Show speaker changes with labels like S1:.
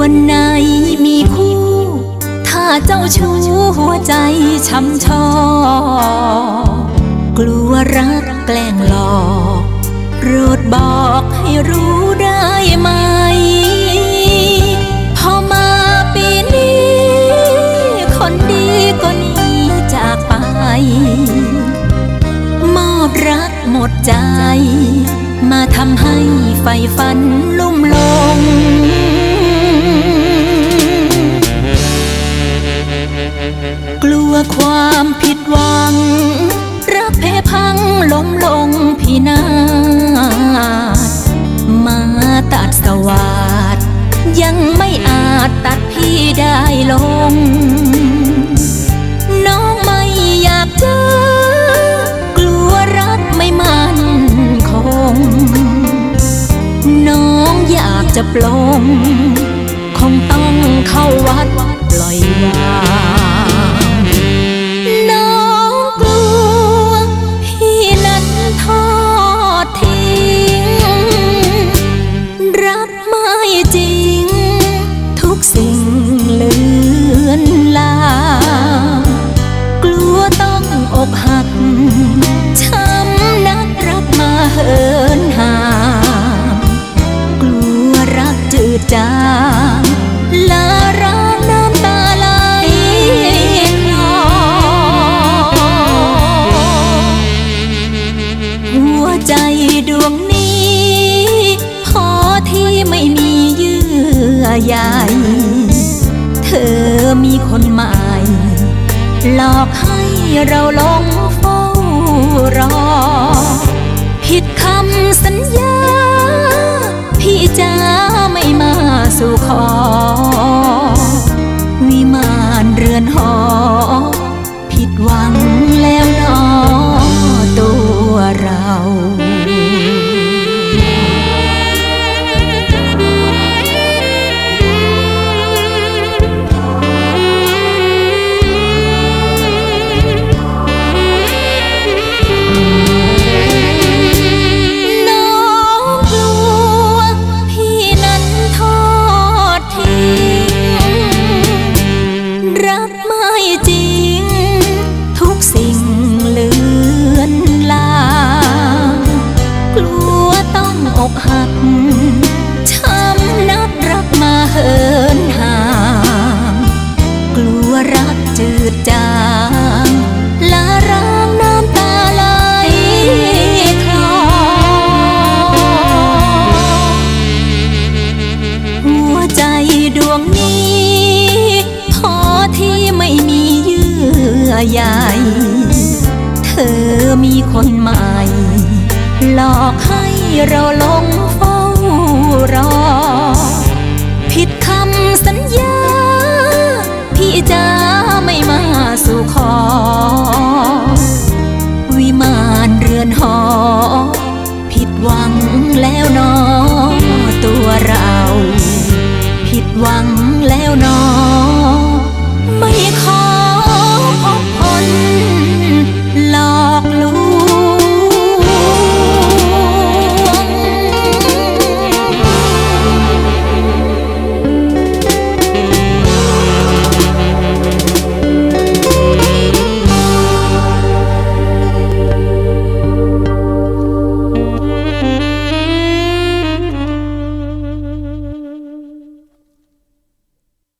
S1: วันไหนมีคู่ ถ้าเจ้าชู้หัวใจช้ำชอ กลัวรักแกล้งหลอกโปรดบอกให้รู้ได้ไหม พอมาปีนี้ คนดีก็หนีจากไป มอบรักหมดใจ มาทำให้ไฟฝันลุ่มลงกลัวความผิดหวังาจตัดพี่ได้ลง น้องไม่อยากเจอกลัวรักไม่มั่นคง น้องอยากจะปลง คงต้องเข้าวัด ดจางลาร้างน้ำตาไหลคลอหัวใจดวงนี้ พอที่ไม่มีเยื่อใยเธอมีคนใหม่หลอกให้เราหลงเฝ้ารอ อกหัก ช้ำนักรักมาเหินห่าง กลัวรักจืดจางลาร้างน้ำตาไหลคลอหัวใจดวงนี้ พอที่ไม่มีเยื่อใยเธอมีคนใหม่ หลอกให้เราลงเฝ้ารอ ผิดคำสัญญา พี่จ้า